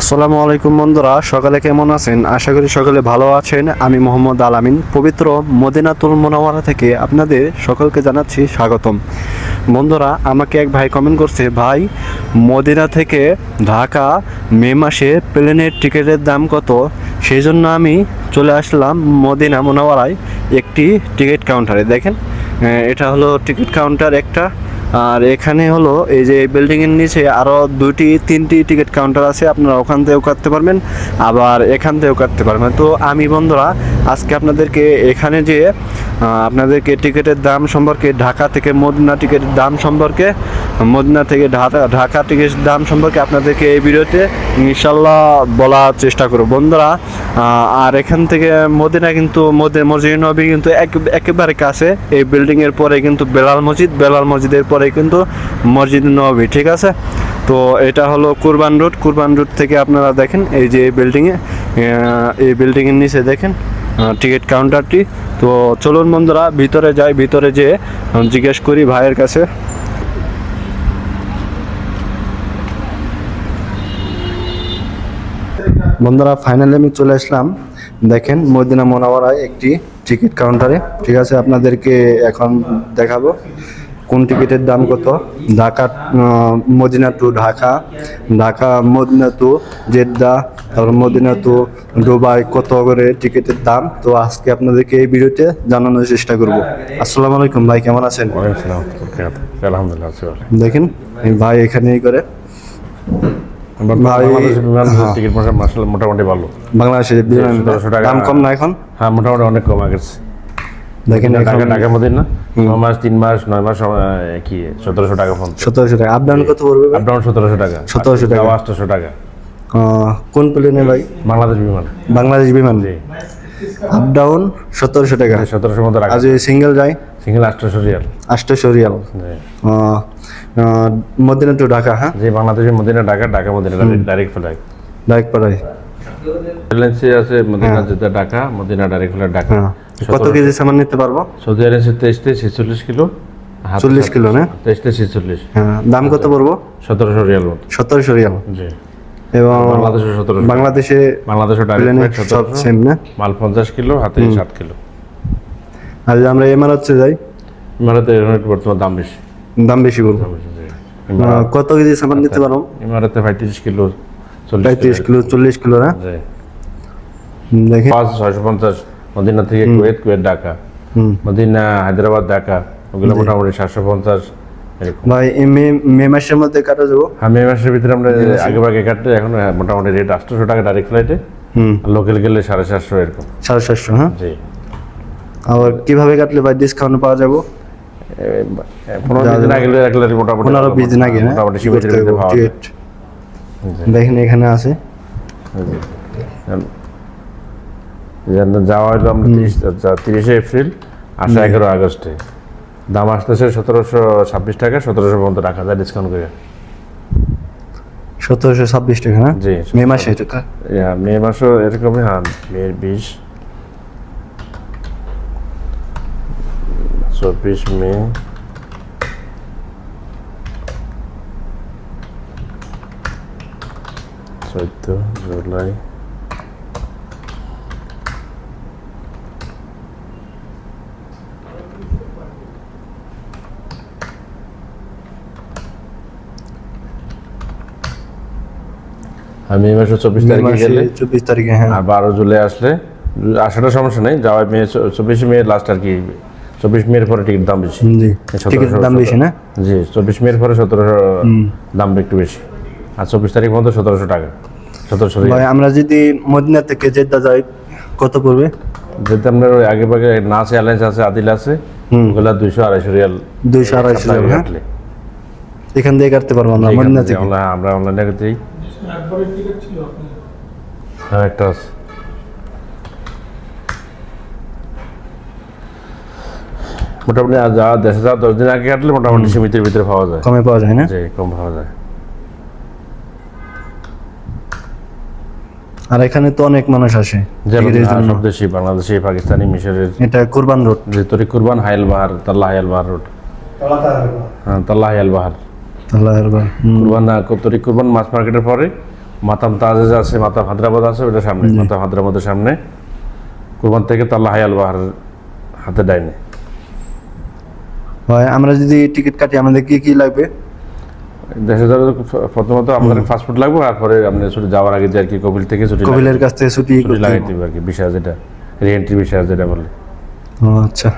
আসসালামু আলাইকুম বন্ধুরা, সকালে কেমন আছেন? আশা করি সকলে ভালো আছেন। আমি মোহাম্মদ আলামিন, পবিত্র মদিনাতুল মোনাওয়ারা থেকে আপনাদের সকলকে জানাচ্ছি স্বাগতম। বন্ধুরা, আমাকে এক ভাই কমেন্ট করছে, ভাই, মদিনা থেকে ঢাকা মে মাসে প্লেনের টিকিটের দাম কত? সেই জন্য আমি চলে আসলাম মদিনা মোনাওয়ারায় একটি টিকিট কাউন্টারে দেখেন এটা হলো টিকিট কাউন্টার একটা। আর এখানে হলো এই যে বিল্ডিং এর নিচে আরও দুটি তিনটি টিকিট কাউন্টার আছে, আপনারা ওখান থেকেও কাটতে পারবেন, আবার এখান থেকেও কাটতে পারবেন। তো আমি বন্ধুরা, আজকে আপনাদেরকে এখানে যে আপনাদেরকে টিকিটের দাম সম্পর্কে, ঢাকা থেকে মদিনা টিকিটের দাম সম্পর্কে মদিনা থেকে ঢাকা ঢাকা টিকিটের দাম সম্পর্কে আপনাদেরকে এই ভিডিওতে ইনশাল্লাহ বলার চেষ্টা করব। বন্ধুরা আর এখান থেকে মদিনা কিন্তু মসজিদ নবী কিন্তু এক- একেবারে কাছে। এই বিল্ডিং এর পরে কিন্তু বেলাল মসজিদ, বেলাল মসজিদের পরে কিন্তু মসজিদ নবী, ঠিক আছে? তো এটা হলো কুরবান রোড। কুরবান রোড থেকে আপনারা দেখেন এই যে এই বিল্ডিংয়ে এই বিল্ডিং এর নিচে দেখেন টিকিট কাউন্টারটি তো চলুন বন্ধুরা, ভিতরে যাই, ভিতরে যেয়ে জিজ্ঞেস করি ভাইয়ের কাছে। বন্ধুরা ফাইনালি আমি চলে আসলাম। দেখেন মদিনা মোনাওয়ারায় একটি টিকিট কাউন্টারে ঠিক আছে আপনাদেরকে এখন দেখাবো কোন টিকিটের দাম কত। Dhaka Medina to Dhaka Dhaka Medina to Jeddah তারপর মদিনা টু দুবাই কত করে টিকিটের দাম। তো আজকে আপনাদেরকে এই ভিডিওতে জানানোর চেষ্টা করব। আসসালামু আলাইকুম ভাই কেমন আছেন? আলহামদুলিল্লাহ দেখেন ভাই এখানেই করে। ভাই- বাংলাদেশ বিমান হ্যাঁ। টিকিট মোটামুটি ভালো। বাংলাদেশের বিমান 1700 টাকা। দাম কম না এখন? হ্যাঁ মোটামুটি অনেক কম আগেছে দেখেন ঢাকা এখন মধ্যে না? ন মাস তিন মাস নয় মাস কি সতেরোশো টাকা ফোন সতেরোশো টাকা। আপ ডাউন কত পড়বে ভাই? আপ ডাউন সতেরোশো টাকা। 1700 টাকা। আটশোশো টাকা। কোন প্লেনে ভাই? বাংলাদেশ বিমান। বাংলাদেশ বিমান। জি। আপ ডাউন সতেরোশো টাকা। সতেরোশোর মতো আর যদি সিঙ্গেল যায় সিঙ্গেল আটশোশো রিয়াল। আটশোশো রিয়াল। মদিনা টু ঢাকা হ্যাঁ? যে বাংলাদেশের Madina Dhaka Dhaka Madina direct flight direct পাড়ায়। এয়ারলাইন্সে আছে মদিনা যেটা Dhaka Medina direct flight Dhaka. হ্যাঁ। কত কেজি সামান নিতে পারব? সৌদি আরবের তেইশ থেকে ছেচল্লিশ কিলো। চল্লিশ কিলো না? তেইশ থেকে ছেচল্লিশ। হ্যাঁ। দাম কত পড়ব? সতেরোশো রিয়াল মতো। সতেরোশো রিয়াল। জি। এবং বাংলাদেশে সতেরোশো বাংলাদেশে বাংলাদেশে সব সেম না? মাল পঞ্চাশ কিলো হাতে ষাট কিলো। আর যদি আমরা এমারাতে যাই? ইমারাতে ইউনিট বর্তমান দাম বেশি। দাম বেশি বলব। কত কেজি সামান নিতে পারব ইমারাতে পঁয়ত্রিশ কিলো পঁয়ত্রিশ কিলো। চল্লিশ কিলো না। দেখেন পাঁচ ছয়শো পঞ্চাশ। মদিনা থেকে Kuwait Kuwait Dhaka. Medina Hyderabad Dhaka. ওগুলো মোটামুটি সাতশো পঞ্চাশ। ভাই মে মাসের মধ্যে কাটা যাব হ্যাঁ মে মাসের ভিতরে আমরা আগে ভাগে কাটতে এখন হ্যাঁ, মোটামুটি রেট আটশোশো টাকা ডাইরেক্ট ফ্লাইটে হুম। লোকাল গেলে সাড়ে সাতশো এরকম। সাড়ে সাতশো হ্যাঁ? জি। আবার কীভাবে কাটলে ভাই ডিসকাউন্ট পাওয়া যাব? পনেরো দিন আগে মোটামুটি পনেরো বিশ দিন আগে না মোটামুটি সীমিতের পাওয়া যায়। দেখেন এখানে আছে। যাওয়া হলো আমরা তিরিশ তিরিশে এপ্রিল আসা এগারো আগস্টে। দাম আসতেছে সতেরোশো ছাব্বিশ টাকা সতেরোশো পর্যন্ত রাখা যায় ডিসকাউন্ট করে। সতেরোশো ছাব্বিশ টাকা না? জি মে মাসে এটা মে মাসও এরকমই হ্যাঁ মে বিশ চব্বিশ মে। চোদ্দ জুলাই। আর মে মাসের চব্বিশ তারিখে গেলে চব্বিশ তারিখে হ্যাঁ। আর বারো জুলাই আসলে আসাটা সমস্যা নেই যাওয়া মে চব্বিশে মে লাস্ট আর কি চব্বিশ মের পরে টিকিট দাম বেশি। জি টিকিটের দাম বেশি না? জি চব্বিশ মের পরে সতেরোশো দাম একটু বেশি। আর চব্বিশ তারিখ মতো সতেরোশো টাকা সতেরোশো ভাই আমরা যদি মদিনা থেকে জেদ্দা যাই কত পড়বে? যেতে আপনার ওই আগে ভাগে নাচ এয়ারলাইন্স আছে আদিল আছে ওগুলা দুইশো আড়াইশো রিয়াল দুইশো আড়াইশো সপ্তাহে হ্যাঁ। এখান থেকে কাটতে পারব আমরা মদিনা থেকে। আমরা আমরা অনলাইনে দিই হ্যাঁ একটা আছে। মোটামুটি আর যা দেশে যা দশ দিন আগে কাটলে মোটামুটি সীমিতের ভিতরে পাওয়া যায়। কমে পাওয়া যায় না? যে কম পাওয়া যায়। আর এখানে তো অনেক মানুষ আসে। সব দেশি বাংলাদেশি পাকিস্তানি মিশরের এটা কুরবান রোড। যে তরিক কুরবান হাইল বাহার তাল্লা হাইল বাহার রোড। হ্যাঁ তাল্লা হাইল বাহার। কুরবান তরিক কুরবান মাছ মার্কেটের পরে মাতাম তাজেজ আছে মাতাম হায়দ্রাবাদ আছে ওটা সামনে মাতাম হায়দ্রাবাদের সামনে। কুরবান থেকে তাল্লা হায়াল বাহার হাতে ডাইনে হয় আমরা যদি টিকিট কাটি আমাদের কি কি লাগবে? দেশে যাওয়ার প্রথমত আপনাদের পাসপোর্ট লাগবে আর পরে আপনি ছুটি যাওয়ার আগে যে আর কি কবিল থেকে ছুটি কবিলের কাছ থেকে ছুটি লাগাই দিবে আর কি বিষয় যেটা রিএন্ট্রি বিষয় যেটা বলে। আচ্ছা।